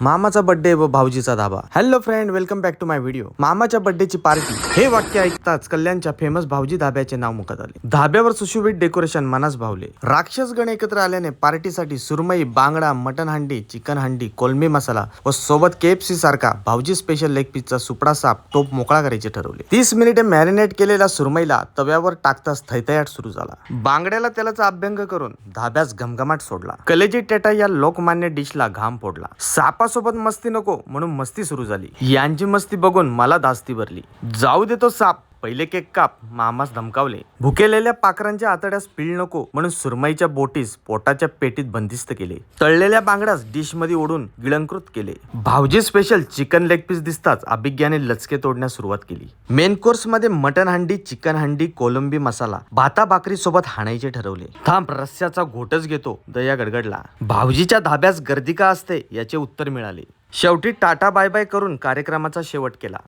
मामाचा birthday व भाऊजीचा धाबा. Hello friend welcome back to my video मामाच्या बर्थडेची पार्टी हे वाक्य ऐकताच कल्याणच्या फेमस भाऊजी धाब्याचे नाव मुखात आले. धाब्यावर सुशोभित डेकोरेशन मनास भावले. राक्षस गण एकत्र आल्याने पार्टीसाठी सुरमई बांगडा मटन हंडी चिकन हंडी कोलमी मसाला व सोबत केएफसी सारखा भाऊजी स्पेशल लेग पीसचा सुपडा साप टोप मोकळा करायचे ठरवले. तीस मिनिटे मॅरिनेट केलेल्या सुरमईला तव्यावर टाकताच थैथयाट सुरू झाला. बांगड्याला तेलाचा अभ्यंग करून धाब्यास घमघमाट सोडला. कलेजी टेटा या लोकमान्य डिशला घाम फोडला. सापासोबत मस्ती नको म्हणून मस्ती सुरू झाली. यांची मस्ती बघून मला धास्ती भरली. जाऊ देतो साप. पहिले केक काप मामास धमकावले. भुकेलेल्या पाखरांच्या आतड्यास पीळ नको म्हणून सुरमईच्या बोटीस पोटाच्या पेटीत बंदिस्त केले. तळलेल्या बांगड्यास डिशमध्ये ओढून गिळंकृत केले. भावजी स्पेशल चिकन लेग पीस दिसताच अभिज्ञाने लचके तोडण्यास सुरुवात केली. मेन कोर्समध्ये मटन हंडी चिकन हंडी कोलंबी मसाला भाता भाकरी सोबत हाणायचे ठरवले. थांब रस्स्याचा घोटच घेतो दया गडगडला. भावजीच्या धाब्यास गर्दी का असते याचे उत्तर मिळाले. शेवटी टाटा बाय बाय करून कार्यक्रमाचा शेवट केला.